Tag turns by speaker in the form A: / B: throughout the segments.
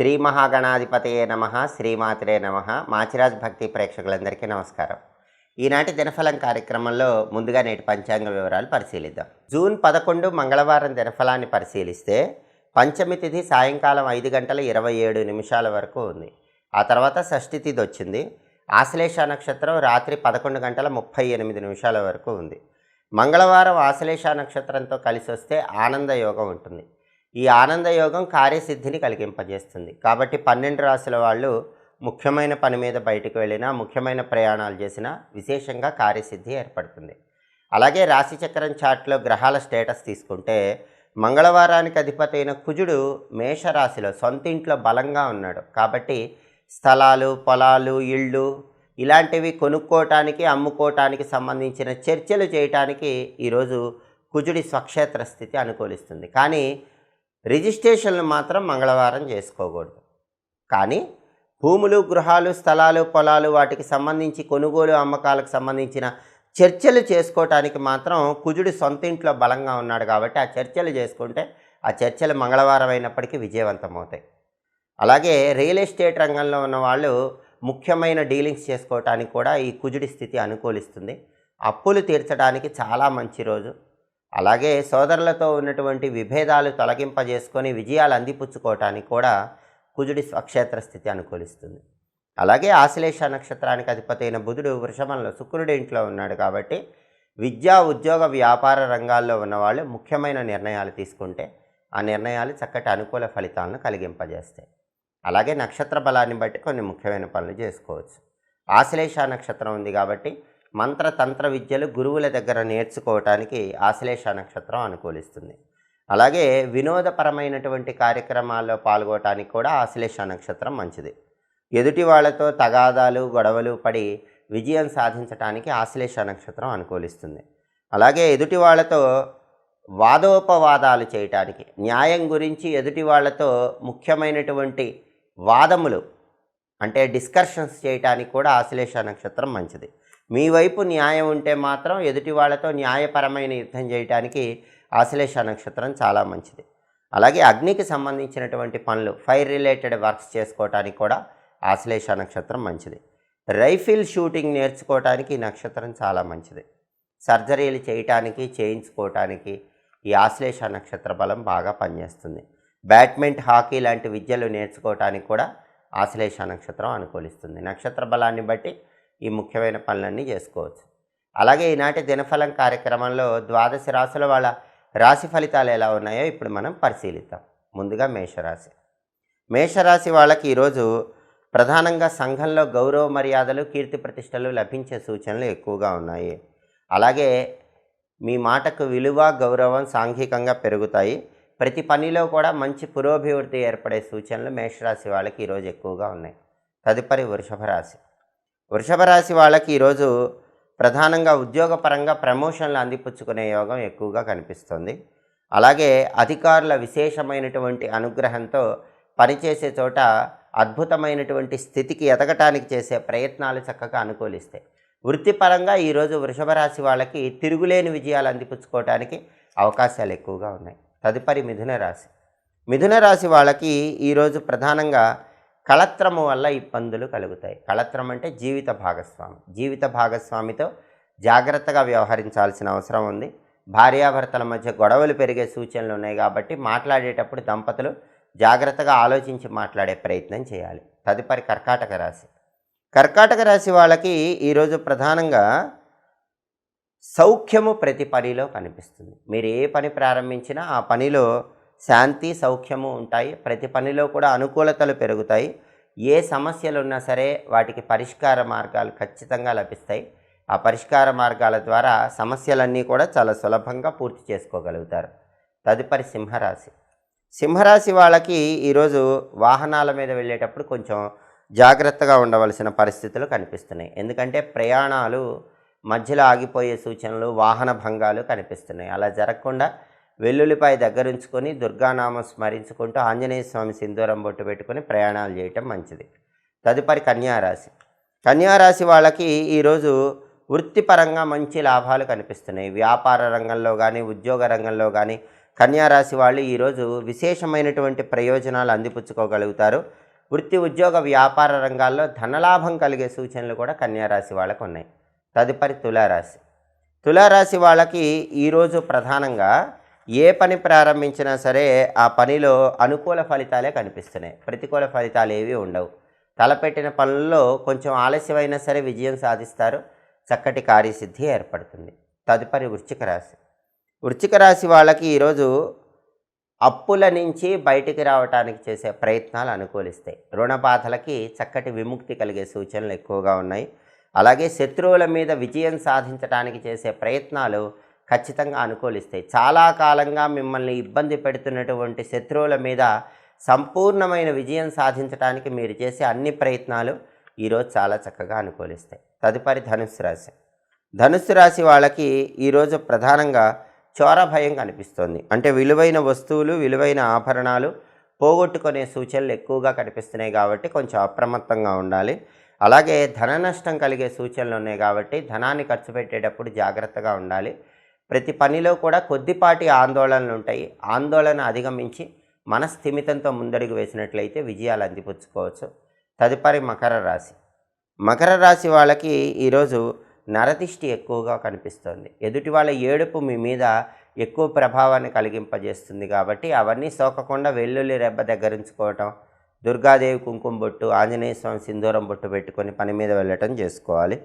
A: శ్రీ మహాగణాధిపతయే నమ శ్రీమాతరే నమ. మాచిరాజ్ భక్తి ప్రేక్షకులందరికీ నమస్కారం. ఈనాటి దినఫలం కార్యక్రమంలో ముందుగా నేటి పంచాంగ వివరాలు పరిశీలిద్దాం. జూన్ పదకొండు మంగళవారం దినఫలాన్ని పరిశీలిస్తే పంచమి తిథి సాయంకాలం ఐదు గంటల ఇరవై ఏడు నిమిషాల వరకు ఉంది. ఆ తర్వాత షష్ఠి తిథి వచ్చింది. ఆశ్లేష నక్షత్రం రాత్రి పదకొండు గంటల ముప్పై ఎనిమిది నిమిషాల వరకు ఉంది. మంగళవారం ఆశ్లేష నక్షత్రంతో కలిసి వస్తే ఆనంద యోగం ఉంటుంది. ఈ ఆనందయోగం కార్యసిద్ధిని కలిగింపజేస్తుంది. కాబట్టి పన్నెండు రాశుల వాళ్ళు ముఖ్యమైన పని మీద బయటకు వెళ్ళినా ముఖ్యమైన ప్రయాణాలు చేసినా విశేషంగా కార్యసిద్ధి ఏర్పడుతుంది. అలాగే రాశిచక్రం చాట్లో గ్రహాల స్టేటస్ తీసుకుంటే మంగళవారానికి అధిపతి అయిన కుజుడు మేషరాశిలో సొంత ఇంట్లో బలంగా ఉన్నాడు. కాబట్టి స్థలాలు పొలాలు ఇళ్ళు ఇలాంటివి కొనుక్కోవటానికి అమ్ముకోవటానికి సంబంధించిన చర్చలు చేయటానికి ఈరోజు కుజుడి స్వక్షేత్ర స్థితి అనుకూలిస్తుంది. కానీ రిజిస్ట్రేషన్లు మాత్రం మంగళవారం చేసుకోకూడదు. కానీ భూములు గృహాలు స్థలాలు పొలాలు వాటికి సంబంధించి కొనుగోలు అమ్మకాలకు సంబంధించిన చర్చలు చేసుకోవటానికి మాత్రం కుజుడు సొంత ఇంట్లో బలంగా ఉన్నాడు కాబట్టి ఆ చర్చలు చేసుకుంటే ఆ చర్చలు మంగళవారం అయినప్పటికీ విజయవంతమవుతాయి. అలాగే రియల్ ఎస్టేట్ రంగంలో ఉన్న వాళ్ళు ముఖ్యమైన డీలింగ్స్ చేసుకోవటానికి కూడా ఈ కుజుడి స్థితి అనుకూలిస్తుంది. అప్పులు తీర్చడానికి చాలా మంచి రోజు. అలాగే సోదరులతో ఉన్నటువంటి విభేదాలు తొలగింపజేసుకొని విజయాలు అందిపుచ్చుకోవటానికి కూడా కుజుడి స్వక్షేత్ర స్థితి అనుకూలిస్తుంది. అలాగే ఆశ్లేష నక్షత్రానికి అధిపతి అయిన బుధుడు వృషభంలో శుక్రుడి ఇంట్లో ఉన్నాడు కాబట్టి విద్యా ఉద్యోగ వ్యాపార రంగాల్లో ఉన్నవాళ్ళు ముఖ్యమైన నిర్ణయాలు తీసుకుంటే ఆ నిర్ణయాలు చక్కటి అనుకూల ఫలితాలను కలిగింపజేస్తాయి. అలాగే నక్షత్ర బలాన్ని బట్టి కొన్ని ముఖ్యమైన పనులు చేసుకోవచ్చు. ఆశ్లేష నక్షత్రం ఉంది కాబట్టి మంత్ర తంత్ర విద్యలు గురువుల దగ్గర నేర్చుకోవటానికి ఆశ్లేష నక్షత్రం అనుకూలిస్తుంది. అలాగే వినోదపరమైనటువంటి కార్యక్రమాల్లో పాల్గొనటానికి కూడా ఆశ్లేష నక్షత్రం మంచిది. ఎదుటి వాళ్ళతో తగాదాలు గొడవలు పడి విజయం సాధించడానికి ఆశ్లేష నక్షత్రం అనుకూలిస్తుంది. అలాగే ఎదుటి వాళ్ళతో వాదోపవాదాలు చేయటానికి న్యాయం గురించి ఎదుటి వాళ్ళతో ముఖ్యమైనటువంటి వాదములు అంటే డిస్కషన్స్ చేయటానికి కూడా ఆశ్లేష నక్షత్రం మంచిది. మీ వైపు న్యాయం ఉంటే మాత్రం ఎదుటి వాళ్ళతో న్యాయపరమైన యుద్ధం చేయటానికి ఆశ్లేష నక్షత్రం చాలా మంచిది. అలాగే అగ్నికి సంబంధించినటువంటి పనులు ఫైర్ రిలేటెడ్ వర్క్స్ చేసుకోవటానికి కూడా ఆశ్లేష నక్షత్రం మంచిది. రైఫిల్ షూటింగ్ నేర్చుకోవటానికి ఈ నక్షత్రం చాలా మంచిది. సర్జరీలు చేయటానికి చేయించుకోవటానికి ఈ ఆశ్లేష నక్షత్ర బలం బాగా పనిచేస్తుంది. బ్యాడ్మింట్ హాకీ లాంటి విద్యలు నేర్చుకోవటానికి కూడా ఆశ్లేష నక్షత్రం అనుకూలిస్తుంది. నక్షత్ర బలాన్ని బట్టి ఈ ముఖ్యమైన పనులన్నీ చేసుకోవచ్చు. అలాగే ఈనాటి దినఫలం కార్యక్రమంలో ద్వాదశ రాశుల వాళ్ళ రాశి ఫలితాలు ఎలా ఉన్నాయో ఇప్పుడు మనం పరిశీలిద్దాం. ముందుగా మేషరాశి. మేషరాశి వాళ్ళకి ఈరోజు ప్రధానంగా సంఘంలో గౌరవ మర్యాదలు కీర్తి ప్రతిష్టలు లభించే సూచనలు ఎక్కువగా ఉన్నాయి. అలాగే మీ మాటకు విలువ గౌరవం సాంఘికంగా పెరుగుతాయి. ప్రతి పనిలో కూడా మంచి పురోభివృద్ధి ఏర్పడే సూచనలు మేషరాశి వాళ్ళకి ఈరోజు ఎక్కువగా ఉన్నాయి. తదుపరి వృషభ రాశి. వృషభ రాశి వాళ్ళకి ఈరోజు ప్రధానంగా ఉద్యోగపరంగా ప్రమోషన్లు అందిపుచ్చుకునే యోగం ఎక్కువగా కనిపిస్తుంది. అలాగే అధికారుల విశేషమైనటువంటి అనుగ్రహంతో పనిచేసే చోట అద్భుతమైనటువంటి స్థితికి ఎదగటానికి చేసే ప్రయత్నాలు చక్కగా అనుకూలిస్తాయి. వృత్తిపరంగా ఈరోజు వృషభ రాశి వాళ్ళకి తిరుగులేని విజయాలు అందిపుచ్చుకోవడానికి అవకాశాలు ఎక్కువగా ఉన్నాయి. తదుపరి మిథున రాశి. మిథున రాశి వాళ్ళకి ఈరోజు ప్రధానంగా కళత్రము వల్ల ఇబ్బందులు కలుగుతాయి. కళత్రం అంటే జీవిత భాగస్వామి. జీవిత భాగస్వామితో జాగ్రత్తగా వ్యవహరించాల్సిన అవసరం ఉంది. భార్యాభర్తల మధ్య గొడవలు పెరిగే సూచనలు ఉన్నాయి కాబట్టి మాట్లాడేటప్పుడు దంపతులు జాగ్రత్తగా ఆలోచించి మాట్లాడే ప్రయత్నం చేయాలి. తదుపరి కర్కాటక రాశి. కర్కాటక రాశి వాళ్ళకి ఈరోజు ప్రధానంగా సౌఖ్యము ప్రతి పనిలో కనిపిస్తుంది. మీరు ఏ పని ప్రారంభించినా ఆ పనిలో శాంతి సౌఖ్యము ఉంటాయి. ప్రతి పనిలో కూడా అనుకూలతలు పెరుగుతాయి. ఏ సమస్యలు ఉన్నా సరే వాటికి పరిష్కార మార్గాలు ఖచ్చితంగా లభిస్తాయి. ఆ పరిష్కార మార్గాల ద్వారా సమస్యలన్నీ కూడా చాలా సులభంగా పూర్తి చేసుకోగలుగుతారు. తదుపరి సింహరాశి. సింహరాశి వాళ్ళకి ఈరోజు వాహనాల మీద వెళ్ళేటప్పుడు కొంచెం జాగ్రత్తగా ఉండవలసిన పరిస్థితులు కనిపిస్తున్నాయి. ఎందుకంటే ప్రయాణాలు మధ్యలో ఆగిపోయే సూచనలు వాహన భంగాలు కనిపిస్తున్నాయి. అలా జరగకుండా వెల్లుల్లిపాయ దగ్గరుంచుకొని దుర్గానామం స్మరించుకుంటూ ఆంజనేయ స్వామి సింధూరం బొట్టు పెట్టుకొని ప్రయాణాలు చేయటం మంచిది. తదుపరి కన్యారాశి. కన్యారాశి వాళ్ళకి ఈరోజు వృత్తిపరంగా మంచి లాభాలు కనిపిస్తున్నాయి. వ్యాపార రంగంలో కానీ ఉద్యోగ రంగంలో కానీ కన్యారాశి వాళ్ళు ఈరోజు విశేషమైనటువంటి ప్రయోజనాలు అందిపుచ్చుకోగలుగుతారు. వృత్తి ఉద్యోగ వ్యాపార రంగాల్లో ధనలాభం కలిగే సూచనలు కూడా కన్యారాశి వాళ్ళకు ఉన్నాయి. తదుపరి తులారాశి. తులారాశి వాళ్ళకి ఈరోజు ప్రధానంగా ఏ పని ప్రారంభించినా సరే ఆ పనిలో అనుకూల ఫలితాలే కనిపిస్తున్నాయి. ప్రతికూల ఫలితాలు ఏవి ఉండవు. తలపెట్టిన పనుల్లో కొంచెం ఆలస్యమైనా సరే విజయం సాధిస్తారు. చక్కటి కార్యసిద్ధి ఏర్పడుతుంది. తదుపరి వృశ్చిక రాశి. వృశ్చిక రాశి వాళ్ళకి ఈరోజు అప్పుల నుంచి బయటికి రావడానికి చేసే ప్రయత్నాలు అనుకూలిస్తాయి. రుణ బాధలకి చక్కటి విముక్తి కలిగే సూచనలు ఎక్కువగా ఉన్నాయి. అలాగే శత్రువుల మీద విజయం సాధించడానికి చేసే ప్రయత్నాలు ఖచ్చితంగా అనుకూలిస్తాయి. చాలా కాలంగా మిమ్మల్ని ఇబ్బంది పెడుతున్నటువంటి శత్రువుల మీద సంపూర్ణమైన విజయం సాధించడానికి మీరు చేసే అన్ని ప్రయత్నాలు ఈరోజు చాలా చక్కగా అనుకూలిస్తాయి. తదుపరి ధనుసు రాశి. ధనుసు రాశి వాళ్ళకి ఈరోజు ప్రధానంగా చోర భయం కనిపిస్తుంది. అంటే విలువైన వస్తువులు విలువైన ఆభరణాలు పోగొట్టుకునే సూచనలు ఎక్కువగా కనిపిస్తున్నాయి కాబట్టి కొంచెం అప్రమత్తంగా ఉండాలి. అలాగే ధన నష్టం కలిగే సూచనలు ఉన్నాయి కాబట్టి ధనాన్ని ఖర్చు పెట్టేటప్పుడు జాగ్రత్తగా ఉండాలి. ప్రతి పనిలో కూడా కొద్దిపాటి ఆందోళనలు ఉంటాయి. ఆందోళన అధిగమించి మనస్థిమితంతో ముందడుగు వేసినట్లయితే విజయాలు అందిపుచ్చుకోవచ్చు. తదుపరి మకర రాశి. మకర రాశి వాళ్ళకి ఈరోజు నరదిష్టి ఎక్కువగా కనిపిస్తుంది. ఎదుటి వాళ్ళ ఏడుపు మీ మీద ఎక్కువ ప్రభావాన్ని కలిగింపజేస్తుంది కాబట్టి అవన్నీ సోకకుండా వెల్లుల్లి రెబ్బ దగ్గరించుకోవటం దుర్గాదేవి కుంకుమ బొట్టు ఆంజనేయ స్వామి సింధూరం బొట్టు పెట్టుకొని పని మీద వెళ్ళటం చేసుకోవాలి.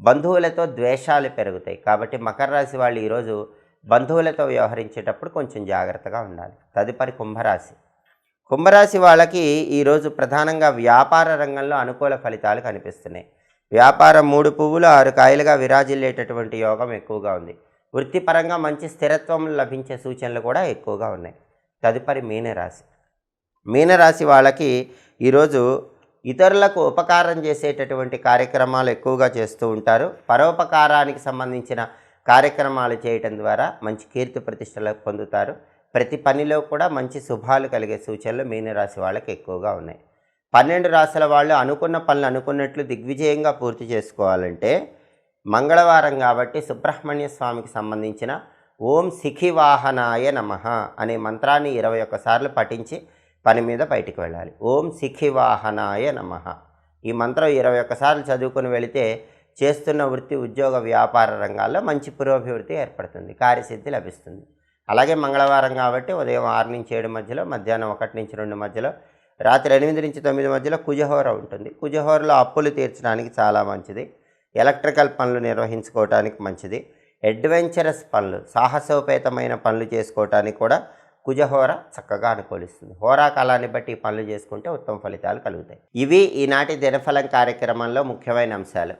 A: బంధువులతో ద్వేషాలు పెరుగుతాయి. కాబట్టి మకర రాశి వాళ్ళు ఈరోజు బంధువులతో వ్యవహరించేటప్పుడు కొంచెం జాగ్రత్తగా ఉండాలి. తదుపరి కుంభరాశి. కుంభరాశి వాళ్ళకి ఈరోజు ప్రధానంగా వ్యాపార రంగంలో అనుకూల ఫలితాలు కనిపిస్తున్నాయి. వ్యాపారం మూడు పువ్వులు ఆరు కాయలుగా విరాజిల్లేటటువంటి యోగం ఎక్కువగా ఉంది. వృత్తిపరంగా మంచి స్థిరత్వం లభించే సూచనలు కూడా ఎక్కువగా ఉన్నాయి. తదుపరి మీనరాశి. మీనరాశి వాళ్ళకి ఈరోజు ఇతరులకు ఉపకారం చేసేటటువంటి కార్యక్రమాలు ఎక్కువగా చేస్తూ ఉంటారు. పరోపకారానికి సంబంధించిన కార్యక్రమాలు చేయటం ద్వారా మంచి కీర్తి ప్రతిష్టలు పొందుతారు. ప్రతి పనిలో కూడా మంచి శుభాలు కలిగే సూచనలు మీనరాశి వాళ్ళకి ఎక్కువగా ఉన్నాయి. పన్నెండు రాశుల వాళ్ళు అనుకున్న పనులు అనుకున్నట్లు దిగ్విజయంగా పూర్తి చేసుకోవాలంటే మంగళవారం కాబట్టి సుబ్రహ్మణ్య స్వామికి సంబంధించిన ఓం సిఖివాహనాయ నమ అనే మంత్రాన్ని ఇరవై ఒక్కసార్లు పఠించి పని మీద బయటికి వెళ్ళాలి. ఓం సిఖివాహనాయ నమ. ఈ మంత్రం ఇరవై ఒక్కసార్లు చదువుకుని వెళితే చేస్తున్న వృత్తి ఉద్యోగ వ్యాపార రంగాల్లో మంచి పురోభివృద్ధి ఏర్పడుతుంది కార్యసిద్ధి లభిస్తుంది. అలాగే మంగళవారం కాబట్టి ఉదయం ఆరు నుంచి ఏడు మధ్యలో మధ్యాహ్నం ఒకటి నుంచి రెండు మధ్యలో రాత్రి ఎనిమిది నుంచి తొమ్మిది మధ్యలో కుజహోర ఉంటుంది. కుజహోరలో అప్పులు తీర్చడానికి చాలా మంచిది. ఎలక్ట్రికల్ పనులు నిర్వహించుకోవడానికి మంచిది. అడ్వెంచరస్ పనులు సాహసోపేతమైన పనులు చేసుకోవటానికి కూడా కుజహోర చక్కగా అనుకూలిస్తుంది. హోరా కాలాన్ని బట్టి పనులు చేసుకుంటే ఉత్తమ ఫలితాలు కలుగుతాయి. ఇవి ఈనాటి దినఫలం కార్యక్రమంలో ముఖ్యమైన అంశాలు.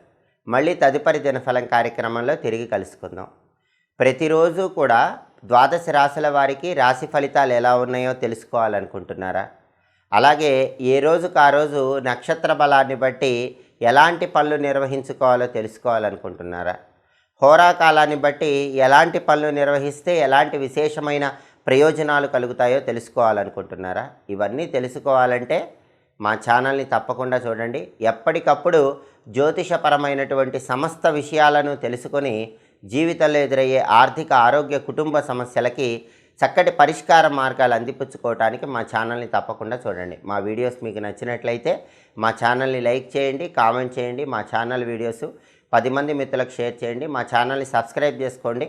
A: మళ్ళీ తదుపరి దినఫలం కార్యక్రమంలో తిరిగి కలుసుకుందాం. ప్రతిరోజు కూడా ద్వాదశ రాశుల వారికి రాశి ఫలితాలు ఎలా ఉన్నాయో తెలుసుకోవాలనుకుంటున్నారా? అలాగే ఏ రోజుకు ఆ రోజు నక్షత్ర బలాన్ని బట్టి ఎలాంటి పనులు నిర్వహించుకోవాలో తెలుసుకోవాలనుకుంటున్నారా? హోరాకాలాన్ని బట్టి ఎలాంటి పనులు నిర్వహిస్తే ఎలాంటి విశేషమైన ప్రయోజనాలు కలుగుతాయో తెలుసుకోవాలనుకుంటున్నారా? ఇవన్నీ తెలుసుకోవాలంటే మా ఛానల్ని తప్పకుండా చూడండి. ఎప్పటికప్పుడు జ్యోతిషపరమైనటువంటి సమస్త విషయాలను తెలుసుకొని జీవితంలో ఎదురయ్యే ఆర్థిక ఆరోగ్య కుటుంబ సమస్యలకి చక్కటి పరిష్కార మార్గాలు అందిపుచ్చుకోవడానికి మా ఛానల్ని తప్పకుండా చూడండి. మా వీడియోస్ మీకు నచ్చినట్లయితే మా ఛానల్ని లైక్ చేయండి కామెంట్ చేయండి మా ఛానల్ వీడియోస్ పది మంది మిత్రులకు షేర్ చేయండి మా ఛానల్ని సబ్స్క్రైబ్ చేసుకోండి.